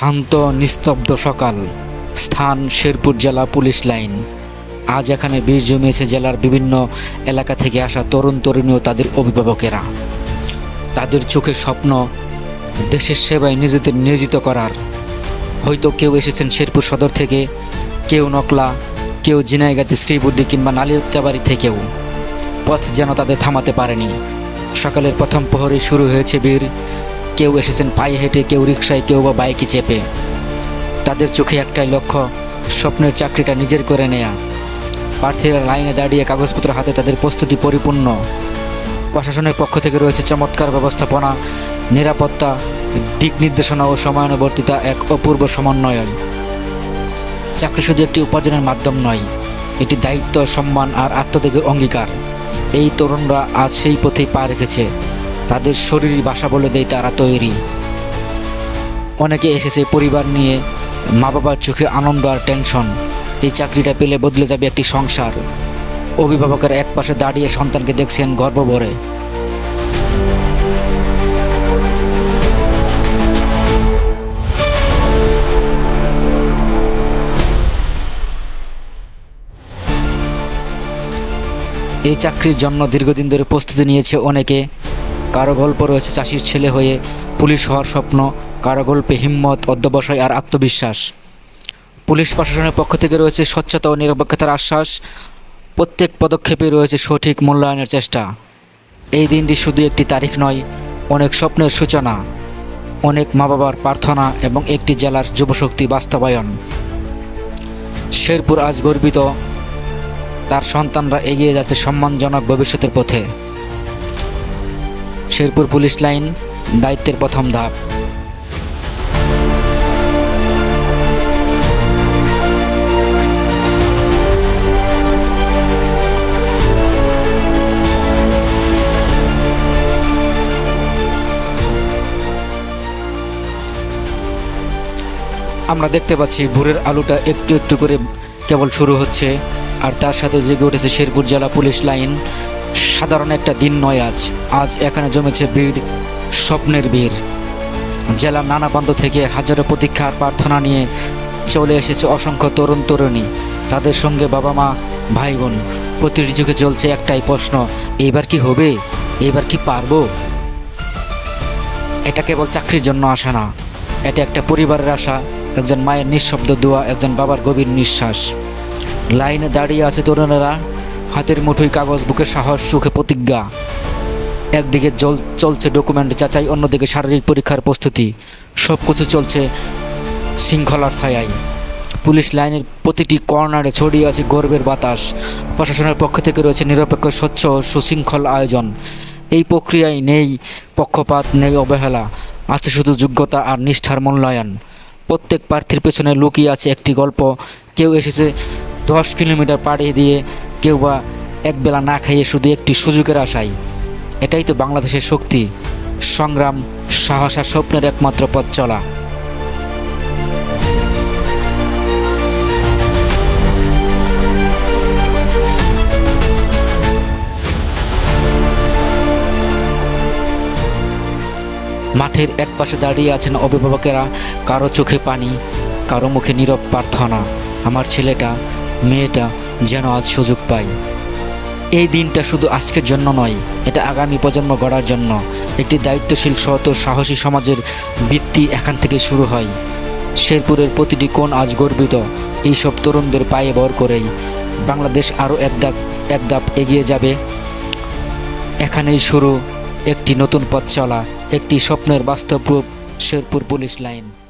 শান্ত, নিস্তব্ধ সকাল। স্থান শেরপুর জেলা পুলিশ লাইন। আজ এখানে বীর জমিয়েছে জেলার বিভিন্ন এলাকা থেকে আসা তরুণ তরুণী ও তাদের অভিভাবকেরা। তাদের চোখে স্বপ্ন, দেশের সেবায় নিজেদের নিয়োজিত করার। হয়তো কেউ এসেছেন শেরপুর সদর থেকে, কেউ নকলা, কেউ জিনাইগাতি শ্রীবুদ্ধি কিংবা নালিউত্তাবাড়ি থেকেও। পথ যেন তাদের থামাতে পারেনি। সকালের প্রথম প্রহরে শুরু হয়েছে বীর কেউ এসেছেন পায়ে হেঁটে, কেউ রিক্সায় কেউ বা বাইকে চেপে। তাদের চোখে একটাই লক্ষ্য, স্বপ্নের চাকরিটা নিজের করে নেয়া। প্রার্থীরা লাইনে দাঁড়িয়ে কাগজপত্র হাতে তাদের প্রস্তুতি পরিপূর্ণ। প্রশাসনের পক্ষ থেকে রয়েছে চমৎকার ব্যবস্থাপনা, নিরাপত্তা, দিক নির্দেশনা ও সময়ানুবর্তিতা এক অপূর্ব সমন্বয় চাকরি শুধু একটি উপার্জনের মাধ্যম নয়, এটি দায়িত্ব, সম্মান আর আত্মত্যাগের অঙ্গীকার। এই তরুণরা আজ সেই পথেই পা রেখেছে। তাদের শরীরই ভাষা বলে দেয় তারা তৈরি। অনেকে এসেছে পরিবার নিয়ে মা বাবার চোখে আনন্দ আর টেনশন। এই চাকরিটা পেলে বদলে যাবে একটি সংসার। অভিভাবকের এক পাশে দাঁড়িয়ে সন্তানকে দেখছেন গর্ব ভরে এই চাকরির জন্য দীর্ঘদিন ধরে প্রস্তুতি নিয়েছে অনেকে। কারও গল্প রয়েছে চাষির ছেলে হয়ে, পুলিশ হওয়ার স্বপ্ন, কারও গল্পে হিম্মত, অধ্যবসায় আর আত্মবিশ্বাস। পুলিশ প্রশাসনের পক্ষ থেকে রয়েছে স্বচ্ছতা ও নিরপেক্ষতার আশ্বাস। প্রত্যেক পদক্ষেপে রয়েছে সঠিক মূল্যায়নের চেষ্টা। এই দিনটি শুধু একটি তারিখ নয়, অনেক স্বপ্নের সূচনা। অনেক মা বাবার প্রার্থনা এবং একটি জেলার যুবশক্তি বাস্তবায়ন। শেরপুর আজ গর্বিত। তার সন্তানরা এগিয়ে যাচ্ছে সম্মানজনক ভবিষ্যতের পথে। শেরপুর পুলিশ লাইন, দায়িত্বের প্রথম ধাপ। আমরা দেখতে পাচ্ছি ভোরের আলোটা একটু একটু করে কেবল শুরু হচ্ছে, আর তার সাথে জেগে উঠেছে শেরপুর জেলা পুলিশ লাইন। সাধারণ একটা দিন নয় আজ। আজ এখানে জমেছে ভিড়, স্বপ্নের ভিড়। জেলার নানা প্রান্ত থেকে হাজারো প্রতীক্ষার প্রার্থনা নিয়ে চলে এসেছে অসংখ্য তরুণ তরুণী। তাদের সঙ্গে বাবা মা, ভাই বোন, প্রতিটি যুগে চলছে একটাই প্রশ্ন এইবার কি হবে? এইবার কি পারব? এটা কেবল চাকরির জন্য আসা না। এটা একটা পরিবারের আশা, একজন মায়ের নিঃশব্দ দোয়া, একজন বাবার গভীর নিঃশ্বাস। লাইনে দাঁড়িয়ে আছে তরুণেরা হাতের মুঠোয় কাগজ, বুকে সাহস সুখে প্রতিজ্ঞা। একদিকে জল চলছে ডকুমেন্ট যাচাই, অন্যদিকে শারীরিক পরীক্ষার প্রস্তুতি। সব কিছু চলছে শৃঙ্খলার ছায়ায়। পুলিশ লাইনের প্রতিটি কর্নারে ছড়িয়ে আছে গর্বের বাতাস। প্রশাসনের পক্ষ থেকে রয়েছে নিরপেক্ষ, স্বচ্ছ সুশৃঙ্খল আয়োজন। এই প্রক্রিয়ায় নেই পক্ষপাত, নেই অবহেলা, আছে শুধু যোগ্যতা আর নিষ্ঠার মূল্যায়ন। প্রত্যেক প্রার্থীর পেছনে লুকিয়ে আছে একটি গল্প। কেউ এসেছে দশ কিলোমিটার পাড়িয়ে দিয়ে কেউ বা একবেলা না খাইয়ে শুধু একটি সুযোগের আশায়। এটাই তো বাংলাদেশের শক্তি, সংগ্রাম, সাহস আর স্বপ্নের একমাত্র পথ চলা। মাঠের এক পাশে দাঁড়িয়ে আছেন অভিভাবকেরা, কারও চোখে পানি, কারও মুখে নীরব প্রার্থনা। আমার ছেলেটা, মেয়েটা যেন আজ সুযোগ পায় এই দিনটা শুধু আজকের জন্য নয়, এটা আগামী প্রজন্ম গড়ার জন্য। একটি দায়িত্বশীল সত সাহসী সমাজের ভিত্তি এখান থেকে শুরু হয়। শেরপুরের প্রতিটি কোণ আজ গর্বিত। এইসব তরুণদের পায়ে বর করেই বাংলাদেশ আরও এক ধাপ এক ধাপ এগিয়ে যাবে। এখানেই শুরু একটি নতুন পথ চলা, একটি স্বপ্নের বাস্তব রূপ, শেরপুর পুলিশ লাইন।